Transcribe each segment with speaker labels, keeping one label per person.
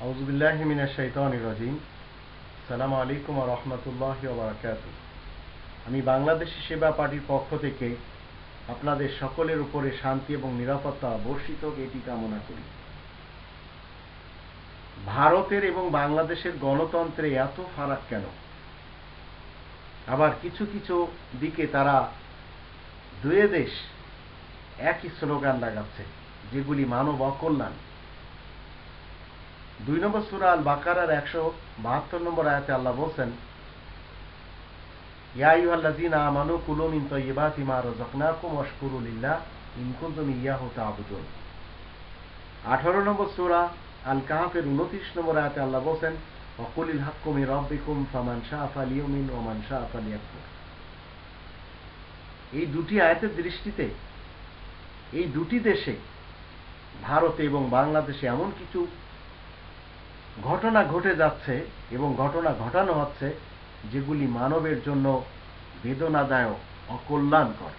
Speaker 1: আউজুবিল্লাহি মিনাশ শাইতানির রাজিম। সালামু আলাইকুম রাহমাতুল্লাহি ওয়া বারাকাতুহু। আমি বাংলাদেশি সেবা পার্টির পক্ষ থেকে আপনাদের সকলের উপরে শান্তি এবং নিরাপত্তা বর্ষিত এটি কামনা করি। ভারতের এবং বাংলাদেশের গণতন্ত্রে এত ফারাক কেন? আবার কিছু কিছু দিকে তারা দুয়ে দেশ একই স্লোগান লাগাচ্ছে, যেগুলি মানব অকল্যাণ। দুই নম্বর সুরা আল বাকারার একশো বাহাত্তর নম্বর আয়াতে আল্লাহ বলছেন আমানু কুলু তাইয়্যিবাতি মা রাযাকনাকুম ওয়াশকুরু লিল্লাহ ইয়াহু তা'বুদুন। 18 নম্বর সূরা আল কাহফের 29 নম্বর আয়াতে আল্লাহ বলেন ওয়াকুলিল হাক্কু মির ফামান শাআ ফালিউমিন ওয়া শাআ এই দুটি আয়াতের দৃষ্টিতে, এই দুটি দেশে, ভারতে এবং বাংলাদেশে এমন কিছু ঘটনা ঘটে যাচ্ছে এবং ঘটনা ঘটানো হচ্ছে যেগুলি মানবের জন্য বেদনাদায়ক, অকল্যাণকর।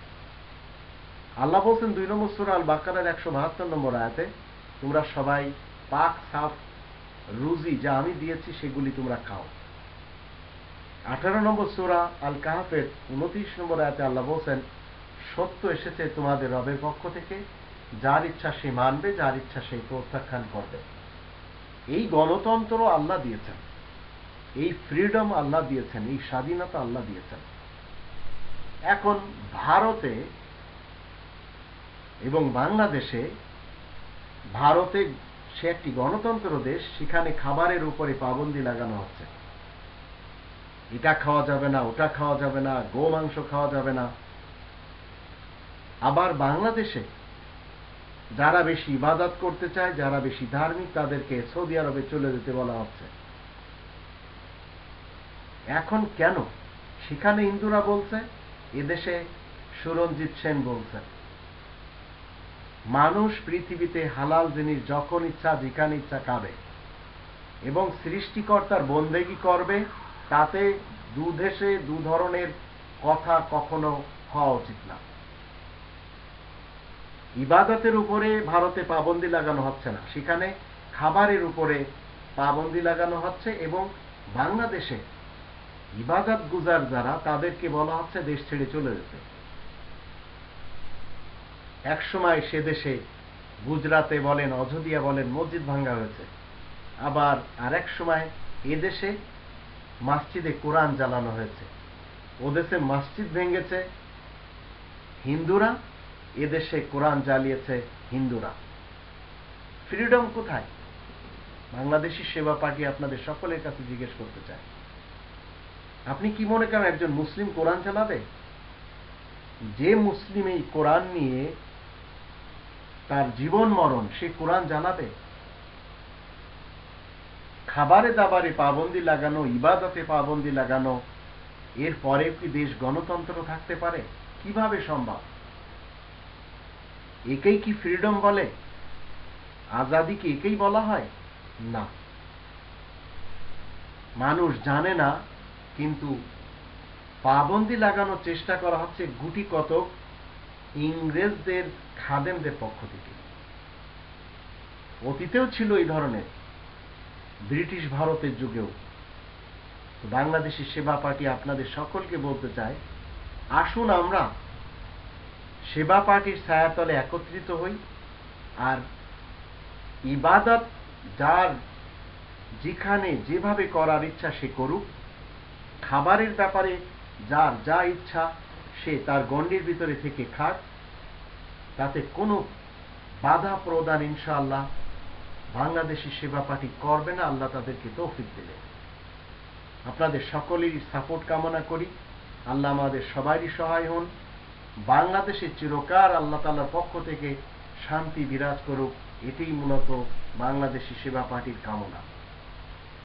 Speaker 1: আল্লাহ বলছেন দুই নম্বর সুরা আল বাকারের একশো বাহাত্তর নম্বর আয়াতে, তোমরা সবাই পাক, সাফ রুজি যা আমি দিয়েছি সেগুলি তোমরা খাও। আঠারো নম্বর সুরা আল কাহাফের উনত্রিশ নম্বর আয়াতে আল্লাহ বলছেন, সত্য এসেছে তোমাদের রবের পক্ষ থেকে, যার ইচ্ছা সে মানবে, যার ইচ্ছা সেই প্রত্যাখ্যান করবে। এই গণতন্ত্র আল্লাহ দিয়েছেন। এই ফ্রিডম আল্লাহ দিয়েছেন, এই স্বাধীনতা আল্লাহ দিয়েছেন। এখন ভারতে এবং বাংলাদেশে ভারতে সে একটি গণতন্ত্র দেশ, সেখানে খাবারের উপরে পাবন্দি লাগানো হচ্ছে। এটা খাওয়া যাবে না, ওটা খাওয়া যাবে না, গো মাংস খাওয়া যাবে না। আবার বাংলাদেশে যারা বেশি ইবাদত করতে চায়, যারা বেশি ধার্মিক, তাদেরকে সৌদি আরবে চলে যেতে বলা হচ্ছে। এখন কেন? সেখানে হিন্দুরা বলছে, এদেশে সুরঞ্জিত সেন বলছে, মানুষ পৃথিবীতে হালাল জিনিস যখন ইচ্ছা, যেখানে ইচ্ছা খাবে। এবং সৃষ্টিকর্তার বন্দেগি করবে, তাতে দু দেশে দু ধরনের কথা কখনো হওয়া উচিত না। ইবাদতের উপরে ভারতে পাবন্দি লাগানো হচ্ছে না। সেখানে খাবারের উপরে পাবন্দি লাগানো হচ্ছে এবং বাংলাদেশে ইবাদত গুজার যারা তাদেরকে বলা হচ্ছে দেশ ছেড়ে চলে যেতে। একসময় সে দেশে গুজরাতে বলেন, অযোধ্যা বলেন, মসজিদ ভাঙ্গা হয়েছে। আবার আরেক সময় এদেশে মসজিদে কোরআন জ্বালানো হয়েছে। ওদেশে মসজিদ ভেঙেছে। হিন্দুরা এদেশে কোরআন জ্বালিয়েছে হিন্দুরা। ফ্রিডম কোথায়? বাংলাদেশি সেবা পার্টি আপনাদের সকলের কাছে জিজ্ঞেস করতে চায়। আপনি কি মনে করেন একজন মুসলিম কোরআন চালাবে? যে মুসলিম এই কোরআন নিয়ে তার জীবন মরণ সে কোরআন জানাবে? খাবারে দাবারে পাবন্দি লাগানো, ইবাদতে পাবন্দি লাগানো, এর পরে কি দেশ গণতন্ত্র থাকতে পারে? কীভাবে সম্ভব? একেই কি ফ্রিডম বলে? আজাদি কি একেই বলা হয়? না। মানুষ জানে না, কিন্তু পাবন্দি লাগানোর চেষ্টা করা হচ্ছে গুটি কতক ইংরেজদের, খাদেমদের পক্ষ থেকে। অতীতেও ছিল এই ধরনের। ব্রিটিশ ভারতের যুগেও। বাংলাদেশের সেবা পার্টি আপনাদের সকলকে বলতে চায় আসুন আমরা সেবা পার্টির ছায়াতলে একত্রিত হই, আর ইবাদত যার যেখানে যেভাবে করার ইচ্ছা সে করুক, খাবারের ব্যাপারে যার যা ইচ্ছা সে তার গণ্ডির ভিতরে থেকে খাক, তাতে কোনো বাধা প্রদান ইনশাআল্লাহ বাংলাদেশি সেবা পার্টি করবে না, আল্লাহ তাদেরকে তৌফিক দিলে। আপনাদের সকলেরই সাপোর্ট কামনা করি। আল্লাহ আমাদের সবারই সহায় হন। বাংলাদেশের চিরকার আল্লাহ তালার পক্ষ থেকে শান্তি বিরাজ করুক, এটাই মূলত বাংলাদেশি সেবা পার্টির কামনা।